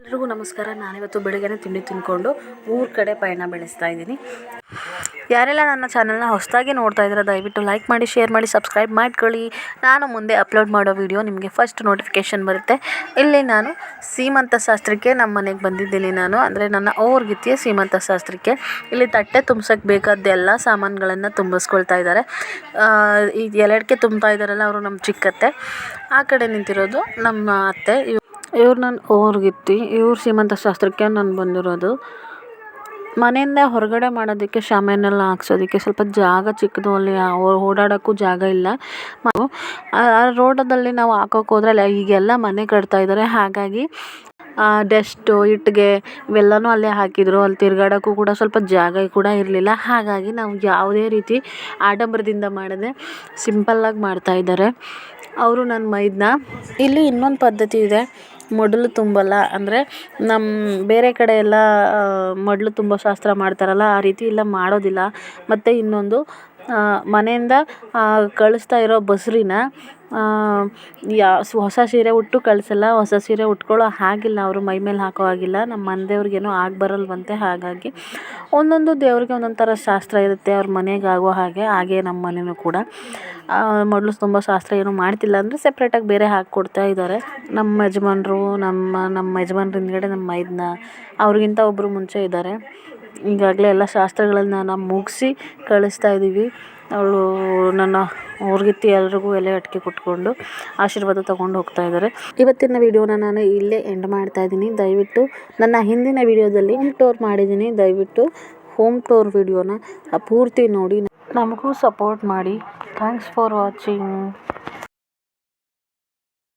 ಎಲ್ರಿಗೂ ನಮಸ್ಕಾರ. ನಾನಿವತ್ತು ಬೆಳಗ್ಗೆನೇ ತಿಂಡಿ ತಿಂದ್ಕೊಂಡು ಊರ ಕಡೆ ಪಯಣ ಬೆಳೆಸ್ತಾ ಇದ್ದೀನಿ. ಯಾರೆಲ್ಲ ನನ್ನ ಚಾನಲ್ನ ಹೊಸದಾಗಿ ನೋಡ್ತಾ ಇದ್ದೀರಾ, ದಯವಿಟ್ಟು ಲೈಕ್ ಮಾಡಿ ಶೇರ್ ಮಾಡಿ ಸಬ್ಸ್ಕ್ರೈಬ್ ಮಾಡ್ಕೊಳ್ಳಿ. ನಾನು ಮುಂದೆ ಅಪ್ಲೋಡ್ ಮಾಡೋ ವಿಡಿಯೋ ನಿಮಗೆ ಫಸ್ಟ್ ನೋಟಿಫಿಕೇಷನ್ ಬರುತ್ತೆ. ಇಲ್ಲಿ ನಾನು ಸೀಮಂತ ಶಾಸ್ತ್ರಕ್ಕೆ ನಮ್ಮ ಮನೆಗೆ ಬಂದಿದ್ದೀನಿ ನಾನು. ಅಂದರೆ ನನ್ನ ಗಿತ್ತಿಯ ಸೀಮಂತ ಶಾಸ್ತ್ರಕ್ಕೆ ಇಲ್ಲಿ ತಟ್ಟೆ ತುಂಬಿಸೋಕ್ಕೆ ಬೇಕಾದ ಎಲ್ಲ ಸಾಮಾನುಗಳನ್ನು ತುಂಬಿಸ್ಕೊಳ್ತಾ ಇದ್ದಾರೆ. ಈ ಎಲೆಡ್ಕೆ ತುಂಬ್ತಾ ಇದ್ದಾರಲ್ಲ, ಅವರು ನಮ್ಮ ಚಿಕ್ಕತ್ತೆ. ಆ ಕಡೆ ನಿಂತಿರೋದು ನಮ್ಮ ಅತ್ತೆ. ಇವ್ರು ನನ್ನ ಓರ್ಗಿತ್ತಿ ಇವ್ರು ಸೀಮಂತ ಶಾಸ್ತ್ರಕ್ಕೆ ನಾನು ಬಂದಿರೋದು. ಮನೆಯಿಂದ ಹೊರಗಡೆ ಮಾಡೋದಕ್ಕೆ ಶಾಮಿಯಾನೆಲ್ಲ ಹಾಕ್ಸೋದಕ್ಕೆ ಸ್ವಲ್ಪ ಜಾಗ ಚಿಕ್ಕದು, ಅಲ್ಲಿ ಓಡಾಡೋಕ್ಕೂ ಜಾಗ ಇಲ್ಲ. ಆ ರೋಡದಲ್ಲಿ ನಾವು ಹಾಕೋಕೆ ಹೋದ್ರೆ ಈಗೆಲ್ಲ ಮನೆ ಕಟ್ತಾ ಇದ್ದಾರೆ ಹಾಗಾಗಿ ಡೆಸ್ಟು ಇಟ್ಟಿಗೆ ಇವೆಲ್ಲನೂ ಅಲ್ಲೇ ಹಾಕಿದ್ರು. ಅಲ್ಲಿ ತಿರ್ಗಾಡೋಕ್ಕೂ ಕೂಡ ಸ್ವಲ್ಪ ಜಾಗ ಕೂಡ ಇರಲಿಲ್ಲ. ಹಾಗಾಗಿ ನಾವು ಯಾವುದೇ ರೀತಿ ಆಡಂಬರದಿಂದ ಮಾಡದೆ ಸಿಂಪಲ್ಲಾಗಿ ಮಾಡ್ತಾಯಿದ್ದಾರೆ ಅವರು ನನ್ನ ಮೈದನ್ನ ಇಲ್ಲಿ ಇನ್ನೊಂದು ಪದ್ಧತಿ ಇದೆ. ಮಡ್ಲು ತುಂಬಲ್ಲ. ಅಂದರೆ ನಮ್ಮ ಬೇರೆ ಕಡೆ ಎಲ್ಲ ಮಡಲು ತುಂಬೋ ಶಾಸ್ತ್ರ ಮಾಡ್ತಾರಲ್ಲ, ಆ ರೀತಿ ಇಲ್ಲ ಮಾಡೋದಿಲ್ಲ. ಮತ್ತು ಇನ್ನೊಂದು ಮನೆಯಿಂದ ಕಳಿಸ್ತಾ ಇರೋ ಬಸ್ರಿನ ಯಾ ಹೊಸ ಸೀರೆ ಉಟ್ಟು ಕಳಿಸಲ್ಲ, ಹೊಸ ಸೀರೆ ಉಟ್ಕೊಳ್ಳೋ ಹಾಗಿಲ್ಲ, ಅವರು ಮೈ ಮೇಲೆ ಹಾಕೋ ಹಾಗಿಲ್ಲ ನಮ್ಮ ಮನೆದೇವ್ರಿಗೇನೋ ಆಗಿ ಬರಲ್ವಂತೆ, ಹಾಗಾಗಿ ಒಂದೊಂದು ದೇವ್ರಿಗೆ ಒಂದೊಂದು ಥರ ಶಾಸ್ತ್ರ ಇರುತ್ತೆ, ಅವ್ರ ಮನೆಗೆ ಆಗೋ ಹಾಗೆ ಹಾಗೆ ನಮ್ಮ ಮನೆಯೂ ಕೂಡ. ಮೊದಲು ತುಂಬ ಶಾಸ್ತ್ರ ಏನೂ ಮಾಡ್ತಿಲ್ಲ ಅಂದರೆ ಸೆಪ್ರೇಟಾಗಿ ಬೇರೆ ಹಾಕ್ಕೊಡ್ತಾ ಇದ್ದಾರೆ ನಮ್ಮ ಯಜಮಾನ್ರು, ನಮ್ಮ ನಮ್ಮ ಯಜಮಾನ್ರ ಹಿಂದ್ಗಡೆ ನಮ್ಮ ಮೈದ್ನ, ಅವ್ರಿಗಿಂತ ಒಬ್ಬರು ಮುಂಚೆ ಇದ್ದಾರೆ ಈಗಾಗಲೇ ಎಲ್ಲ ಶಾಸ್ತ್ರಗಳನ್ನು ನಾವು ಮುಗಿಸಿ ಕಳಿಸ್ತಾ ಇದ್ದೀವಿ. ಅವಳು ನನ್ನ ಊರ್ಗಿತ್ತಿ ಎಲ್ರಿಗೂ ಎಲೆ ಅಡಿಕೆ ಕೊಟ್ಕೊಂಡು ಆಶೀರ್ವಾದ ತೊಗೊಂಡು ಹೋಗ್ತಾ ಇದ್ದಾರೆ. ಇವತ್ತಿನ ವಿಡಿಯೋನ ನಾನು ಇಲ್ಲೇ ಎಂಡ್ ಮಾಡ್ತಾ ಇದ್ದೀನಿ. ದಯವಿಟ್ಟು ನನ್ನ ಹಿಂದಿನ ವಿಡಿಯೋದಲ್ಲಿ ಹೋಮ್ ಟೂರ್ ಮಾಡಿದ್ದೀನಿ. ದಯವಿಟ್ಟು ಹೋಮ್ ಟೂರ್ ವಿಡಿಯೋನ ಪೂರ್ತಿ ನೋಡಿ. ನಮಗೂ ಸಪೋರ್ಟ್ ಮಾಡಿ. Thanks for watching